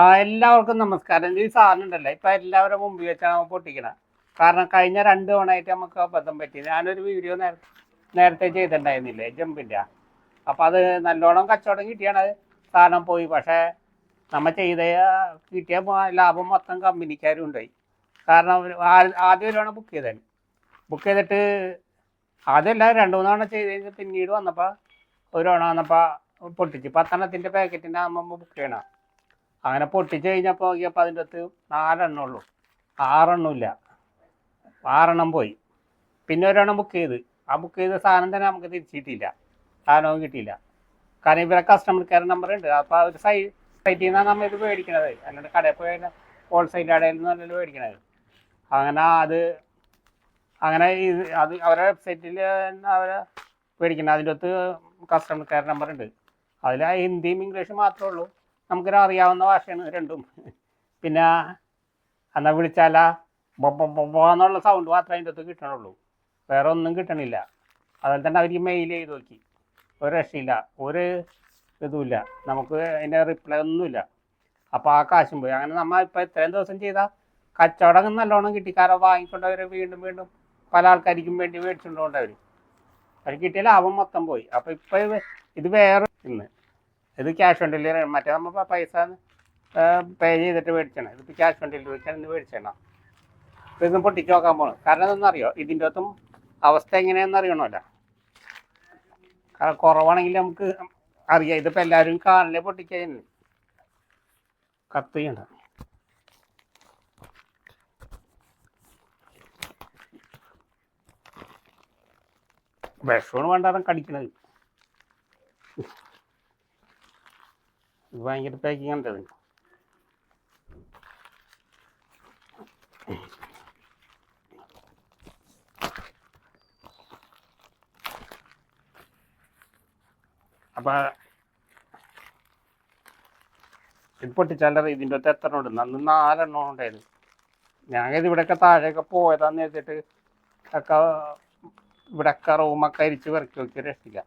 ആ എല്ലാവർക്കും നമസ്കാരം. ഈ സാധനം ഉണ്ടല്ലോ ഇപ്പൊ എല്ലാവരും മുമ്പിൽ വെച്ചാണ് പൊട്ടിക്കണം. കാരണം കഴിഞ്ഞ രണ്ട് തവണയായിട്ട് നമുക്ക് അബദ്ധം പറ്റി. ഞാനൊരു വീഡിയോ നേരത്തെ ചെയ്തിട്ടുണ്ടായിരുന്നില്ലേ? ജമ്പിന്റെ. അപ്പൊ അത് നല്ലോണം കച്ചവടം കിട്ടിയാണ്. സാധനം പോയി. പക്ഷേ നമ്മ ചെയ്ത കിട്ടിയ ലാഭം മൊത്തം കമ്പനിക്കാരും ഉണ്ടായി. കാരണം ആദ്യം ഒരു തവണ ബുക്ക് ചെയ്തേന്. ബുക്ക് ചെയ്തിട്ട് ആദ്യമല്ല രണ്ട് മൂന്ന് തവണ ചെയ്ത് പിന്നീട് വന്നപ്പോൾ ഒരു തവണ വന്നപ്പോൾ പൊട്ടിച്ച് പത്തെണ്ണത്തിന്റെ പാക്കറ്റിന്റെ ആകുമ്പോൾ ബുക്ക് ചെയ്യണം. അങ്ങനെ പൊട്ടിച്ച് കഴിഞ്ഞപ്പോൾ നോക്കിയപ്പോൾ അതിന്റെ അകത്ത് നാലെണ്ണം ഉള്ളൂ. ആറെണ്ണം ഇല്ല. ആറെണ്ണം പോയി. പിന്നെ ഒരെണ്ണം ബുക്ക് ചെയ്ത്. ആ ബുക്ക് ചെയ്ത സാധനം തന്നെ നമുക്ക് തിരിച്ചു കിട്ടിയില്ല സാധനവും കിട്ടിയില്ല. കാരണം ഇവരെ കസ്റ്റമർ കെയർ നമ്പർ ഉണ്ട്. അപ്പോൾ അവർ സൈ സൈറ്റിൽ നിന്നാണ് നമ്മൾ ഇത് മേടിക്കണത്. അല്ലാണ്ട് കടയിൽ പോയി ഹോൾസെയിൽ കടയിൽ നിന്നല്ലല്ലോ മേടിക്കണത്. അങ്ങനെ അത് അങ്ങനെ ഇത് അത് അവരുടെ വെബ്സൈറ്റിൽ അവരെ മേടിക്കണം അതിന്റെ അകത്ത് കസ്റ്റമർ കെയർ നമ്പർ ഉണ്ട്. അതിൽ ഹിന്ദിയും ഇംഗ്ലീഷും മാത്രമേ ഉള്ളൂ. നമുക്കൊരു അറിയാവുന്ന ഭാഷയാണ് രണ്ടും. പിന്നെ എന്നാൽ വിളിച്ചാല? എന്നുള്ള സൗണ്ട് മാത്രമേ അതിന്റെ അകത്ത് കിട്ടണുള്ളൂ. വേറെ ഒന്നും കിട്ടണില്ല. അതുപോലെ തന്നെ അവർ മെയിൽ ചെയ്ത് നോക്കി. ഒരു രക്ഷയില്ല. ഒരു ഇതുമില്ല. നമുക്ക് അതിന്റെ റിപ്ലൈ ഒന്നുമില്ല. അപ്പോൾ ആ കാശും പോയി. അങ്ങനെ നമ്മൾ ഇപ്പോൾ ഇത്രയും ദിവസം ചെയ്ത കച്ചവടം നല്ലോണം കിട്ടി. കാരണം വാങ്ങിക്കൊണ്ടവർ വീണ്ടും വീണ്ടും പല ആൾക്കാർക്കും വേണ്ടി മേടിച്ചുകൊണ്ടുകൊണ്ടവർ അവർ കിട്ടിയ ലാഭം മൊത്തം പോയി. അപ്പോൾ ഇപ്പോൾ ഇത് വേറെ ഇന്ന്. ഇത് ക്യാഷ് ഓൺ ഡെലിവറി മറ്റേ നമ്മൾ പൈസ പേ ചെയ്തിട്ട് മേടിച്ചാണ്. ഇതിപ്പോൾ ക്യാഷ് ഓൺ ഡെലിവറിക്കാണ് ഇന്ന് മേടിച്ചാണ് ഇപ്പം ഇതൊന്നും പൊട്ടിച്ച് നോക്കാൻ പോകണം കാരണം ഇതൊന്നും അറിയോ ഇതിന്റെ അകത്തും അവസ്ഥ എങ്ങനെയാണെന്ന് അറിയണമല്ലോ. കാരണം കുറവാണെങ്കിൽ നമുക്ക് അറിയാം. ഇതിപ്പോൾ എല്ലാവരും കാണിലെ പൊട്ടിക്കാൻ കത്ത് ചെയ്യണ്ട വിഷമാണ് വേണ്ടാതെ കടിക്കണത്. ഭയങ്കര പാക്കിങ് ഉണ്ടത് അപ്പൊ ഇത് പൊട്ടിച്ചാലേ ഇതിന്റെ അകത്ത് എത്ര ഉണ്ട്? അന്ന് നാലെണ്ണം ഉണ്ടായിരുന്നു. ഞാൻ ഇത് ഇവിടെയൊക്കെ താഴെയൊക്കെ പോയതാന്ന് വെച്ചിട്ട് ഒക്കെ ഇവിടെയൊക്കെ റൂമൊക്കെ അരിച്ച് പെറുക്കി നോക്കി രക്ഷില്ല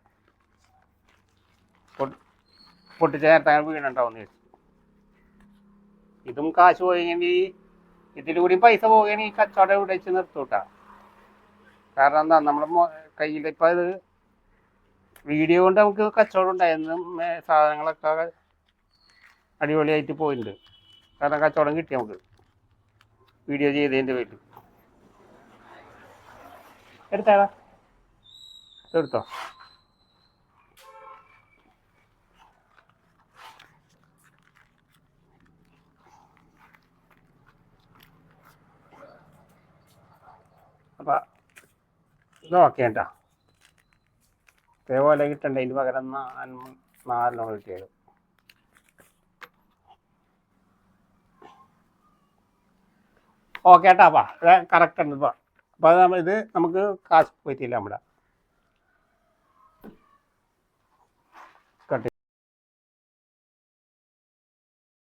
പൊട്ടിച്ച വീണുണ്ടാവും എന്ന് വെച്ചു ഇതും കാശ് പോയെങ്കിൽ ഇതിലൂടെ പൈസ പോവുകയാണെങ്കിൽ ഈ കച്ചവടം ഇവിടെ വെച്ച് നിർത്തൂട്ടാ. കാരണം എന്താ നമ്മുടെ കയ്യിൽ ഇപ്പൊ അത് വീഡിയോ കൊണ്ട് നമുക്ക് കച്ചവടം ഉണ്ടായിരുന്നു സാധനങ്ങളൊക്കെ അടിപൊളിയായിട്ട് പോയിട്ടുണ്ട്. കാരണം കച്ചവടം കിട്ടി നമുക്ക്. വീഡിയോ ചെയ്തതിന്റെ പേരിൽ എടുത്താടാ. എടുത്തോ? അപ്പൊ ഇത് ഇതേപോലെ കിട്ടണ്ട? ഇതിന് പകരം നാലെണ്ണം കിട്ടിയത് ഓക്കെ കേട്ടോ അപ്പാ. കറക്റ്റ് ഉണ്ട് ഇപ്പം അപ്പോൾ ഇത് നമുക്ക് കാശ് പറ്റിയില്ല നമ്മുടെ.